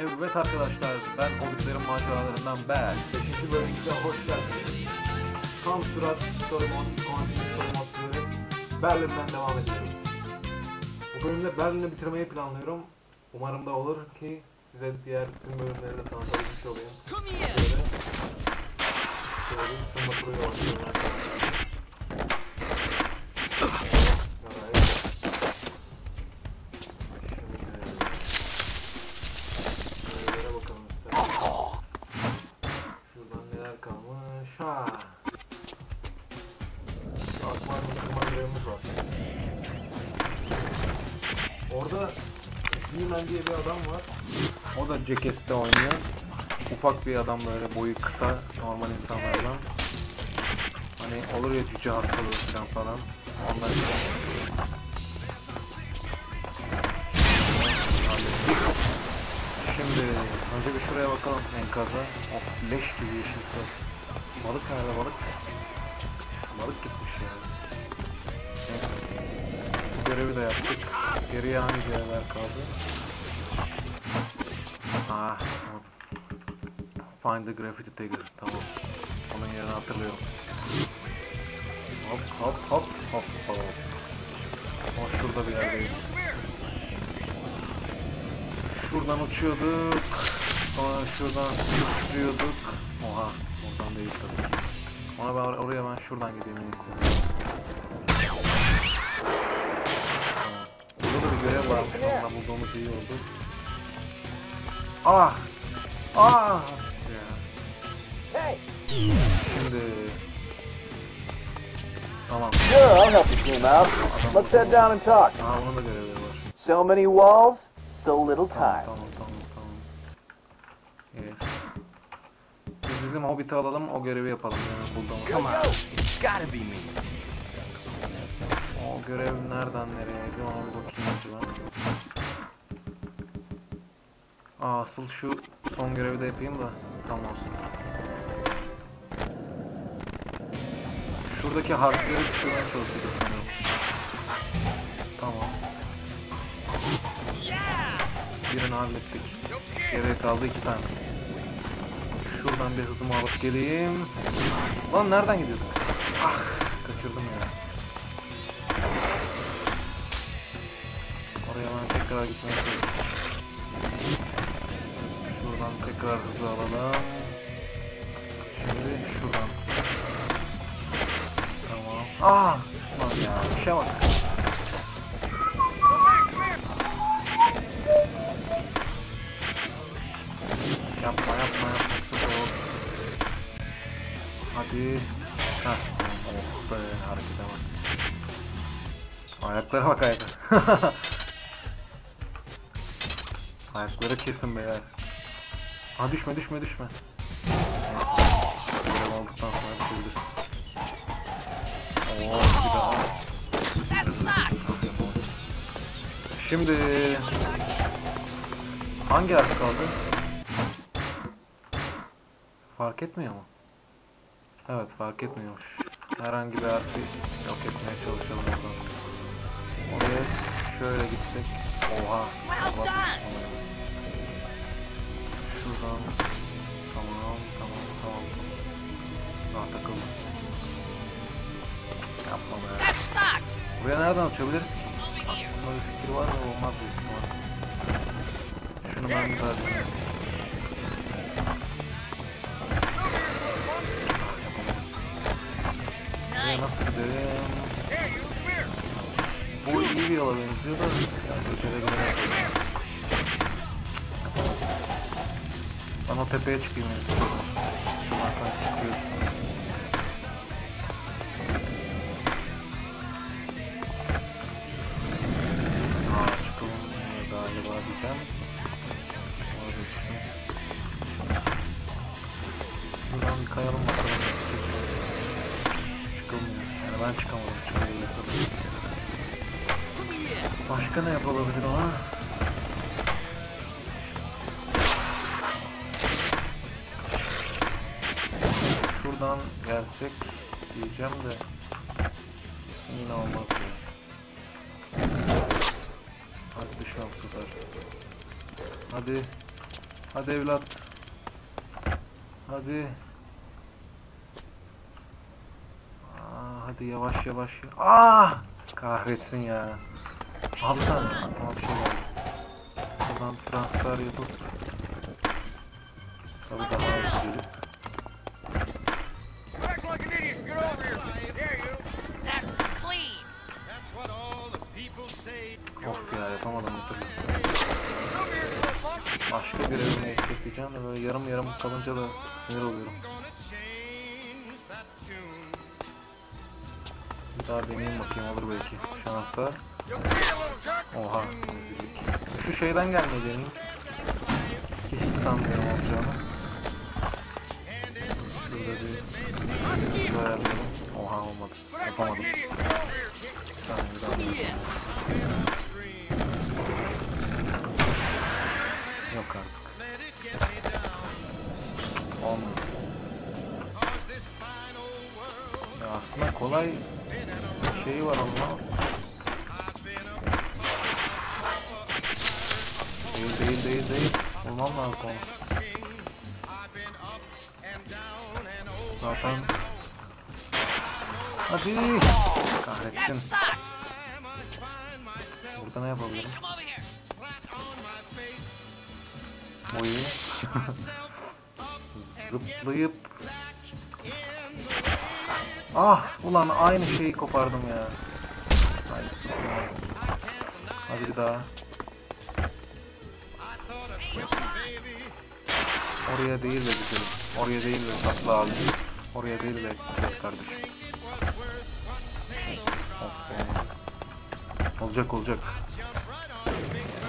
Evet arkadaşlar ben Hobbitlerin maceralarından ben. 5. bölümümüze hoş geldiniz. Tam mode, continuous story modları Berlin'den devam ediyoruz. Bu bölümde Berlin'i bitirmeyi planlıyorum. Umarım da olur ki size diğer tüm bölümleri de tanıtabilmiş olayım. Şöyle, şöyle bir turuyla başlıyorum Orada He-Man diye bir adam var. O da Jackass'te oynuyor. Ufak bir adam böyle boyu kısa normal insanlardan. Hani olur ya cüce hastalığı falan. Ondan Şimdi önce bir şuraya bakalım enkaza. Of leş gibi yeşil. Balık nerede balık? Balık gitmiş yani. Neyse. Görevi de yaptık. Geriye hangi görevler kaldı? Ah tamam. Find the graffiti tagger. Tamam. Onun yerini hatırlıyorum. Hop hop hop hop hop. O şurada bir yerdeydi. Şuradan uçuyorduk. Sonra şuradan uçuyorduk. Oha. Oradan değil tabii. Ona ben or- oraya ben şuradan gideyim en iyisi. Tamam. Ondan bulduğumuz iyi oldu. Ah! Ah! Ya. Şimdi... Tamam. Sure, I'll help you team out. Let's head down and talk. Aa onun da görevleri var. So many walls, so little Tamam time. tamam tamam tamam. Yes. Biz bizim Hobbit'i alalım o görevi yapalım yani bulduğumuz. Come on. It's gotta be me. O görev nereden nereyeydi ona bir bakayım ben. Aa asıl şu son görevi de yapayım da tam olsun. Şuradaki harfleri düşürmeye çalışıyoruz sanırım. Tamam. Birini hallettik. Geriye kaldı iki tane. Şuradan bir hızımı alıp geleyim. Lan nereden gidiyorduk? Ah kaçırdım ya. Ben tekrar gitmeye çalışıyorum. Şuradan tekrar hızı alalım. Şimdi şuradan. Tamam. Ah! Lan ya işe bak. Yapma yapma yapma. Hadi. Heh. Oh be harekete bak. Ayaklara bak ayaklara. Ayakları kesin beyler. Ha düşme düşme düşme. Neyse. Görev aldıktan sonra düşebiliriz. Oo bir daha. Şimdi hangi harf kaldı? Fark etmiyor mu? Evet fark etmiyormuş. Herhangi bir harfi yok etmeye çalışalım oradan. Oraya şöyle gitsek. Oha. Well done. Şuradan. Tamam tamam tamam. Daha takıldım. Cık, Yapma be. Buraya nereden uçabiliriz ki? Aklımda bir fikir var da olmaz büyük ihtimalle. Şunu ben bir daha deneyeyim. Buraya nasıl giderim? Bu iyi bir yola benziyor da yani köşede gidelim. Ben o tepeye gelsek diyeceğim de kesin yine olmaz ya. Hadi düşme bu sefer. Hadi. Hadi evlat. Hadi. Aa, hadi yavaş yavaş. Ah! Kahretsin ya. Abi sen aklıma bir şey geldi. Buradan transfer yapıp Tabii daha hızlı Başka görevimi ekleyeceğim de böyle yarım yarım kalınca da sinir oluyorum. Bir daha deneyeyim bakayım olur belki. Şansa. Oha rezillik. Şu şeyden gelmeyi deneyeyim. Ki hiç sanmıyorum olacağını. Şurada bir ayarlayalım. Oha olmadı. Yapamadım. Bir saniye bir daha Aslında kolay şeyi var ama Değil değil değil değil. Bulmam lazım. Zaten Hadi Kahretsin. Burada ne yapabilirim? Boyu Zıplayıp Ah ulan aynı şeyi kopardım ya. Aynı Hadi bir daha. Oraya değil de güzelim Oraya değil de tatlı abi. Oraya değil de güzel kardeşim. Of olmadı. Olacak olacak.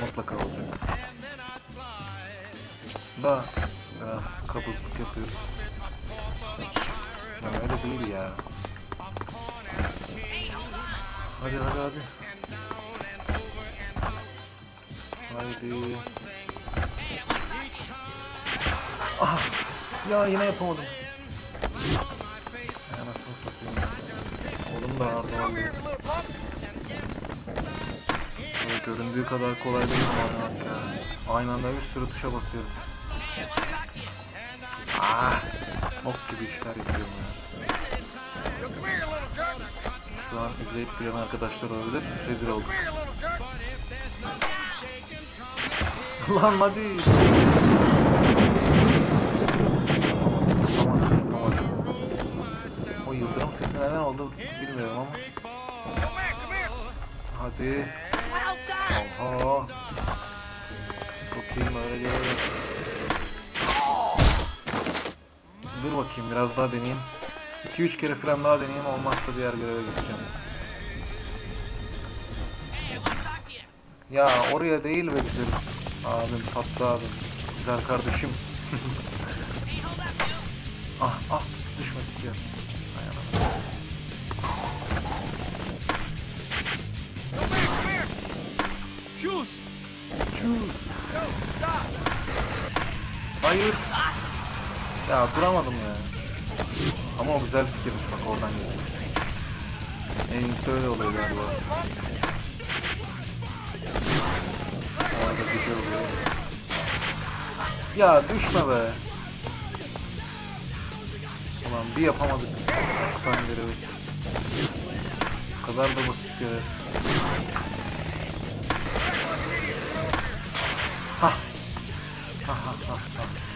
Mutlaka olacak. Da biraz kabızlık yapıyoruz. Ya öyle değil ya. Hadi hadi hadi. Haydi. Ah! Ya yine yapamadım. Ya nasıl satayım ya. Oğlum da ağır Come here, oldu. little punk. Böyle göründüğü kadar kolay değil ama ya. Aynı anda bir sürü tuşa basıyoruz. Ah! Ok gibi işler yapıyorum ya. Şu an izleyip bilen arkadaşlar olabilir. Rezil olduk. Lan hadi. O yıldırım sesi neden oldu bilmiyorum ama. Hadi. Oha. Sokayım öyle gelelim. Dur bakayım biraz daha deneyeyim. 2-3 kere falan daha deneyeyim olmazsa diğer göreve geçeceğim. Ya oraya değil be güzelim. Abim tatlı abim. Güzel kardeşim. ah ah düşme sikiyor. Choose. Choose. Hayır. Ya duramadım ya. Ama o güzel fikirmiş bak oradan geçiyor. En iyisi öyle oluyor galiba. Orada güzel oluyor. Ya düşme be. Ulan bir yapamadık. Görevi. O kadar da basit görev. Hah. Ha ha ha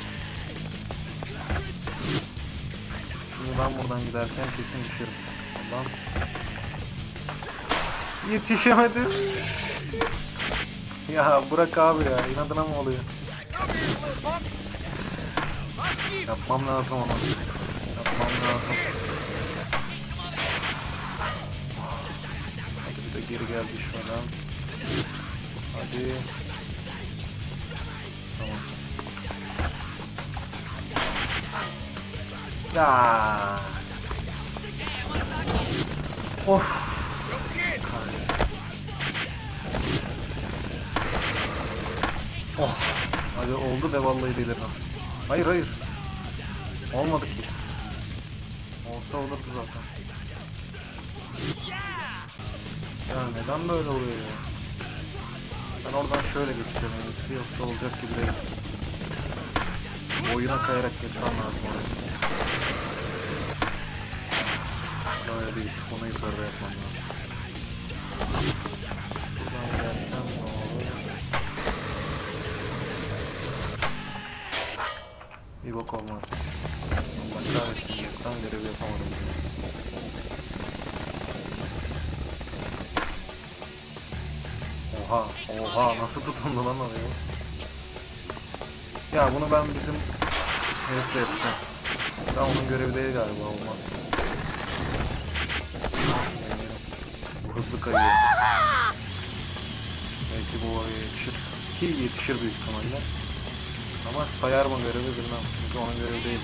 ben buradan giderken kesin düşerim. Ondan yetişemedim. ya bırak abi ya inadına mı oluyor? Yapmam lazım onu. Yapmam lazım. Bir de geri gel düşmeden. Hadi. Ya. Of. Oh. Hadi oldu de vallahi delirdim. Hayır hayır. Olmadı ki. Olsa olurdu zaten. Ya neden böyle oluyor ya? Ben oradan şöyle geçeceğim en yoksa olacak gibi değil. Boyuna kayarak geçmem lazım oraya. Böyle değil. Onu yukarıda yapmam lazım. Buradan gelsem ne olur? Bir bok olmaz. Allah kahretsin. Yoktan görevi yapamadım. Oha, oha nasıl tutundu lan oraya? Ya bunu ben bizim herifle yapacağım. Ya onun görevi değil galiba olmaz. Bu hızlı kayıyor. Belki bu oraya yetişir. Ki yetişir büyük ihtimalle. Ama sayar mı görevi bilmem. Çünkü onun görevi değil.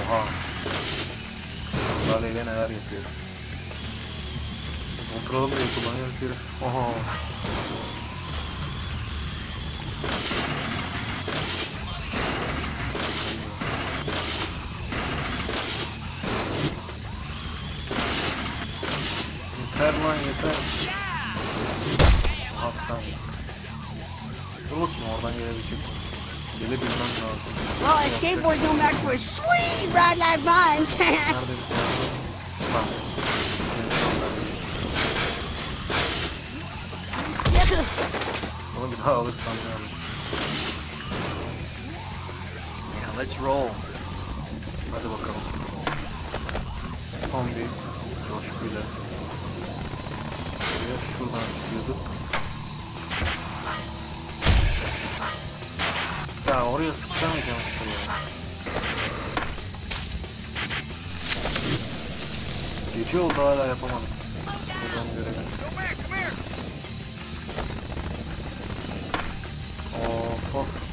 Oha. Lale ile neler yapıyor. Kontrolü bile kullanıyoruz herif. Oha. Yeter lan yeter. At sen. Dur bakayım oradan gelebilecek? Gelebilmem lazım. Well, a skateboard going back to a sweet ride like mine. Nerede bir tane? Yeah, let's roll. Hadi bakalım. Son. Buraya şuradan çıkıyorduk. Ya oraya sıçramayacağım işte ya. Gece oldu hala yapamadım. Buradan görelim. Of of.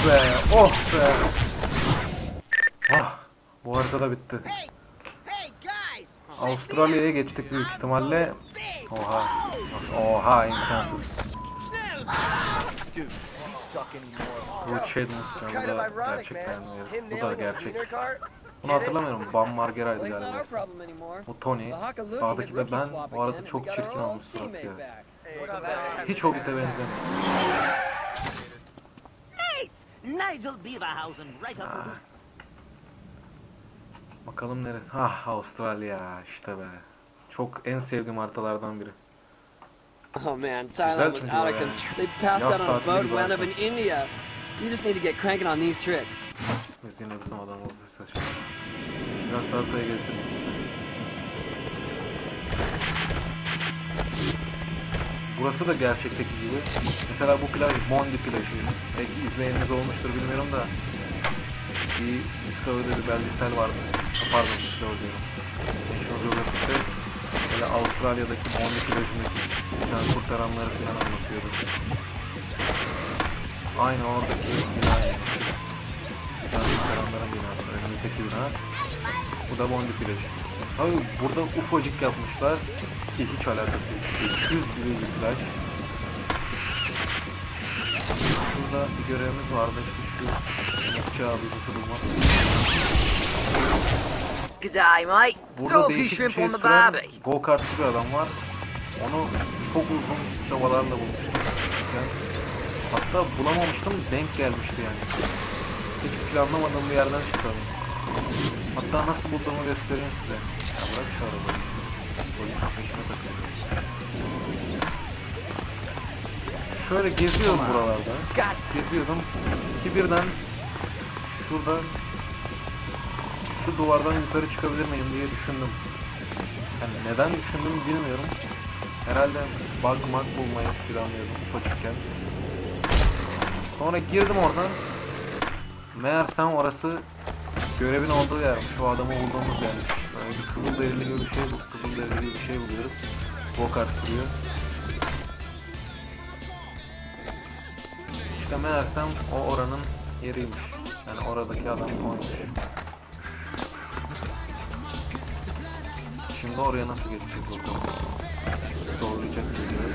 Oh be, oh be. Ah, bu haritada bitti. hey, hey, guys. Avustralya'ya geçtik büyük ihtimalle. Oha. Oha imkansız. Bu Chadmus bu da gerçekten herif. Bu da gerçek. Bunu hatırlamıyorum. Bam Margera'ydı galiba. Bu Tony. Sağdaki de ben. Bu arada çok çirkin olmuş surat ya. Hiç Hobbit'e benzemiyor. Nigel Beaverhausen right up the Bakalım neresi? Ah Avustralya işte be. Çok en sevdiğim haritalardan biri. Oh man, Thailand was out of control. They passed out on a boat, gibi wound up in India. You just need to get cranking on these tricks. Biz yine bizim adamımız saçma. Biraz haritayı gezdirmek Burası da gerçekteki gibi. Mesela bu plaj Bondi plajı. Belki izleyeniniz olmuştur bilmiyorum da. Bir Discovery'de bir belgesel vardı. Pardon Discovery diyorum. National Geographic'te böyle Avustralya'daki Bondi plajındaki can kurtaranları falan anlatıyordu. Aynı oradaki bina. Can kurtaranların binası. Önümüzdeki bina. Bu da Bondi plajı. Tabii burada ufacık yapmışlar ki hiç alakası yok. 200 gibi. Şurada bir görevimiz vardı işte şu Mutçu abi hızı bulmak. G'day, mate. Burada değişik bir şey süren go kartçı bir adam var. Onu çok uzun çabalarla bulmuştum. Yani, hatta bulamamıştım denk gelmişti yani. Hiç planlamadığım bir yerden çıktı adam. Hatta nasıl bulduğumu göstereyim size. Ya bırak şu arabayı. Polisin peşine takılıyor. Şöyle geziyorum buralarda. Geziyordum ki birden şurada şu duvardan yukarı çıkabilir miyim diye düşündüm. Yani neden düşündüm bilmiyorum. Herhalde bug mag bulmayı planlıyordum ufacıkken. Sonra girdim oradan. Meğersem orası görevin olduğu yermiş. Şu adamı bulduğumuz yermiş. Böyle bir kızılderili gibi bir şey, kızılderili gibi bir şey buluyoruz. Go-kart sürüyor. İşte meğersem o oranın yeriymiş. Yani oradaki adam oymuş. Şimdi oraya nasıl geçeceğiz bakalım. Zorlayacak bir görev.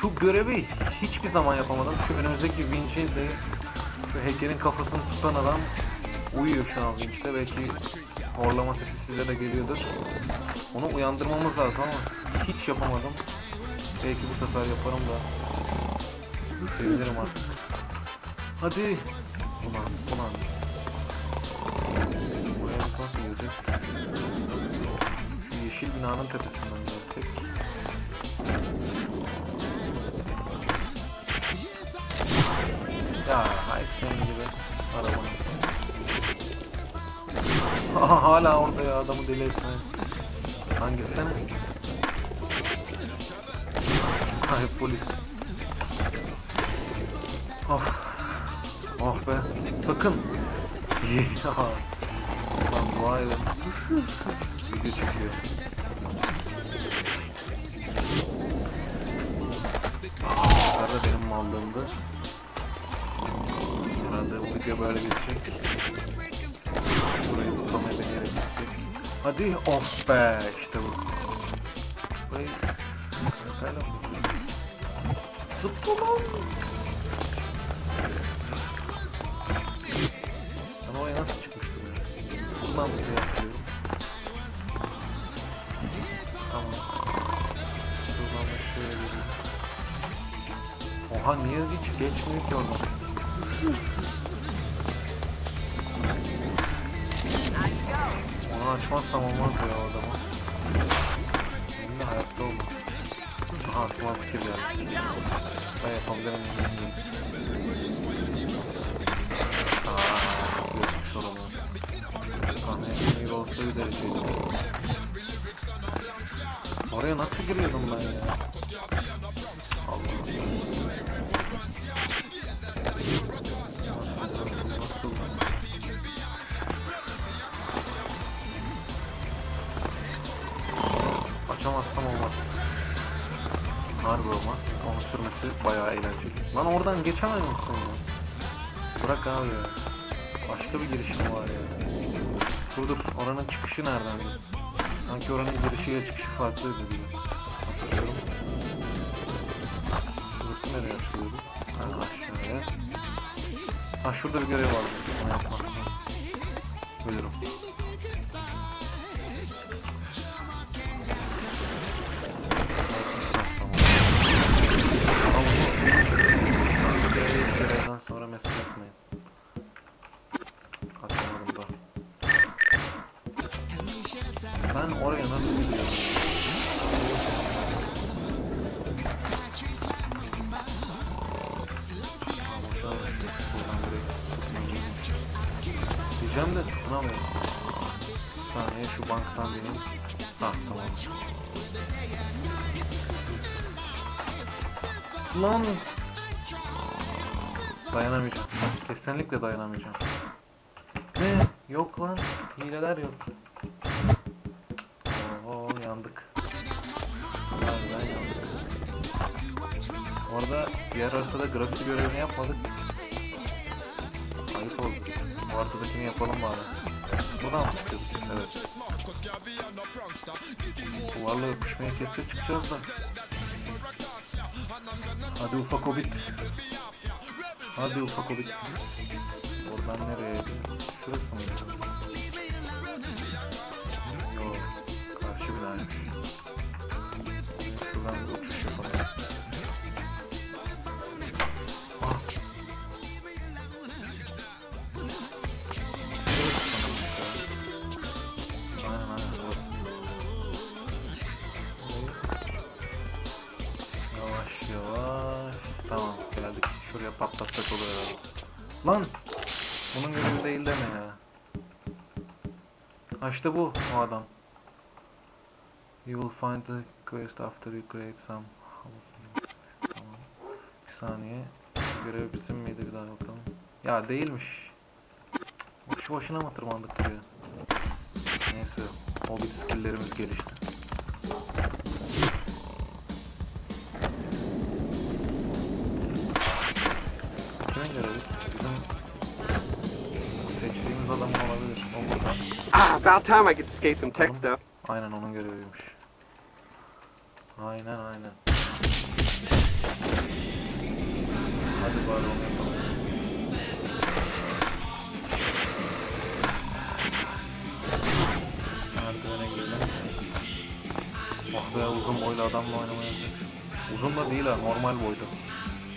Şu görevi hiçbir zaman yapamadım. Şu önümüzdeki vinci de şu heykelin kafasını tutan adam uyuyor şu an vinçte. Belki horlama sesi size de geliyordur. Onu uyandırmamız lazım ama hiç yapamadım. Belki bu sefer yaparım da. Sevinirim artık. Hadi. Ulan, ulan. Buraya biz nasıl gireceğiz? Şu yeşil binanın tepesinden gelsek. Ya hay senin gibi arabanın. Aha, hala orada ya adamı deli etme. Hangi sen? Ay polis. Of. Oh be. Sakın. Ya. Lan dua edin. Video çekiyor. Yukarıda benim mallığımdı. Bu video böyle geçecek. Burayı zıplamaya deneyerek gidecek. Hadi of be işte bu. Burayı Bakalım. Zıpla lan. Ben oraya nasıl çıkmıştım ya? Bundan bir şey yapıyorum. Tamam. Şuradan da şöyle geliyorum. Oha niye hiç geçmiyor ki oradan? Açmazsam olmaz ya o. Benim de hayatta olmaz. Aha aklıma fikir geldi. Ben yapabilirim. Aaa nasıl yapmış oranı. Sahne bir olsa bir dereceydi. Oraya nasıl giriyordum ben ya? Harbi olmaz. Onu sürmesi bayağı eğlenceli. Lan oradan geçemez misin ya? Bırak abi ya. Başka bir girişim var ya. Dur dur. Oranın çıkışı nereden? Sanki oranın girişiyle çıkışı farklıydı gibi. Hatırlıyorum. Şurası nereye açılıyordu? Ha. Ha şurada bir görev vardı. Onu Dayanamayacağım. Kesinlikle dayanamayacağım. Ne? Yok lan. Hileler yok. Oo yandık. Harbiden yandık. Orada diğer haritada grafik görevini yapmadık. Ayıp oldu. Bu haritadakini yapalım bari. Buradan mı çıkıyoruz? Evet. Duvarla öpüşmeye kesse çıkacağız da. Hadi ufak hobbit. Hadi ufak hobbit. Oradan nereye? Şurası mı? Yok. Karşı. Şuradan bir uçuş yapalım. Lan! Bunun görevi değil deme ya. Ha işte bu o adam. You will find the quest after you create some Tamam. Bir saniye. Görev bizim miydi bir daha bakalım. Ya değilmiş. Boşu boşuna mı tırmandık buraya? Neyse. Hobbit skilllerimiz gelişti. About time I get to skate some tech stuff. Aynen onun göreviymiş. Aynen aynen. Hadi bari onu yapalım. merdivene girelim. Ah be uzun boylu adamla gidiyor. Uzun da değil ha normal boyda.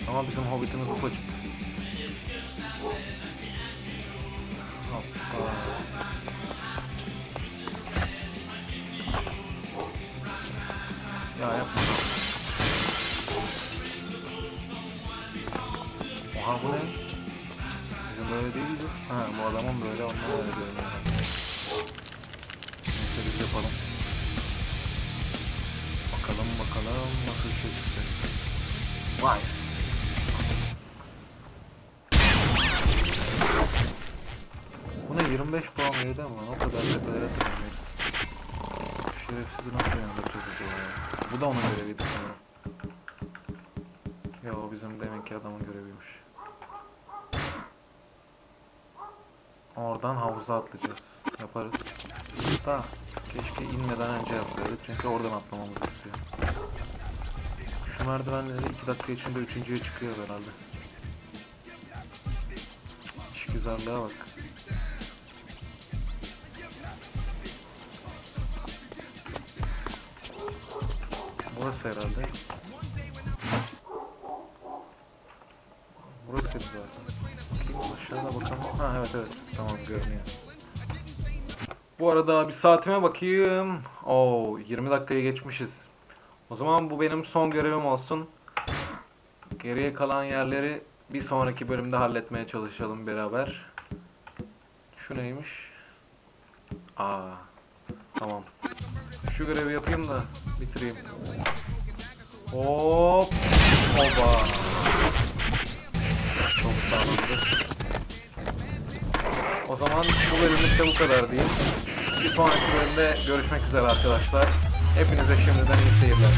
Ama bizim hobbitimiz ufacık. Ya yapma. Oha bu ne? Bizim böyle değildi. Ha bu adamın böyle ondan öyle yani. Neyse biz yapalım. Bakalım bakalım nasıl bir şey çıkacak. Vay. Buna 25 puan verdi ama o kadar tepelere tırmanıyoruz. Şerefsizi nasıl yandıracağız acaba ya? Bu da onun göreviydi sanırım. Ya o bizim deminki adamın göreviymiş. Oradan havuza atlayacağız. Yaparız. Da keşke inmeden önce yapsaydık çünkü oradan atlamamızı istiyor. Şu merdivenleri 2 dakika içinde üçüncüye çıkıyor herhalde. İş güzelliğe bak. Burası herhalde. Burası zaten. Aşağıda bakalım. Ha evet evet. Tamam görünüyor. Bu arada bir saatime bakayım. Oo 20 dakikayı geçmişiz. O zaman bu benim son görevim olsun. Geriye kalan yerleri bir sonraki bölümde halletmeye çalışalım beraber. Şu neymiş? Aa. Tamam. Şu görevi yapayım da bitireyim. Hop. Oba. Çok sağlıklı. O zaman bu bölümümüzde bu kadar diyeyim. Bir sonraki bölümde görüşmek üzere arkadaşlar. Hepinize şimdiden iyi seyirler.